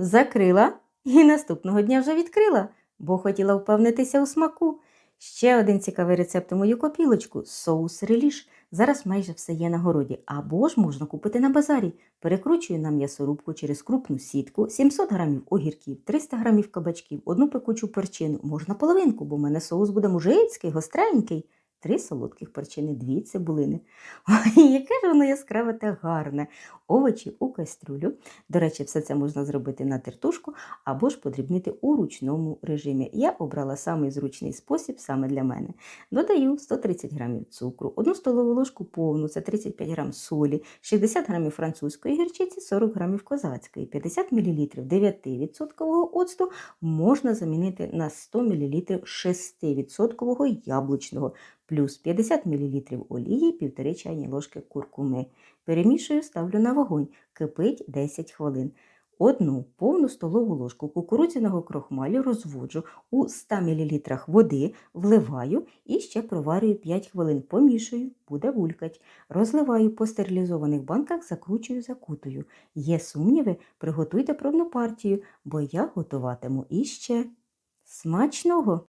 закрила і наступного дня вже відкрила, бо хотіла впевнитися у смаку. Ще один цікавий рецепт у мою копілочку соус реліш. Зараз майже все є на городі, або ж можна купити на базарі. Перекручую на м'ясорубку через крупну сітку 700 грамів огірків, 300 грамів кабачків, одну пекучу перчину, можна половинку, бо в мене соус буде мужицький, гостренький. Три солодких перчини, дві цибулини. Ой, яке ж воно яскраве та гарне. Овочі у кастрюлю. До речі, все це можна зробити на тертушку або ж подрібнити у ручному режимі. Я обрала самий зручний спосіб саме для мене. Додаю 130 грамів цукру, 1 столову ложку повну, це 35 грам солі, 60 грамів французької гірчиці, 40 грамів козацької, 50 мл 9% оцту можна замінити на 100 мл 6% яблучного, плюс 50 мл олії, 1,5 чайні ложки куркуми. Перемішую, ставлю на вогонь, кипить 10 хвилин. Одну повну столову ложку кукурудзяного крохмалю розводжу у 100 мл води, вливаю і ще проварюю 5 хвилин. Помішую, буде вулькать. Розливаю по стерилізованих банках, закручую, закутую. Є сумніви, приготуйте пробну партію, бо я готуватиму іще. Смачного!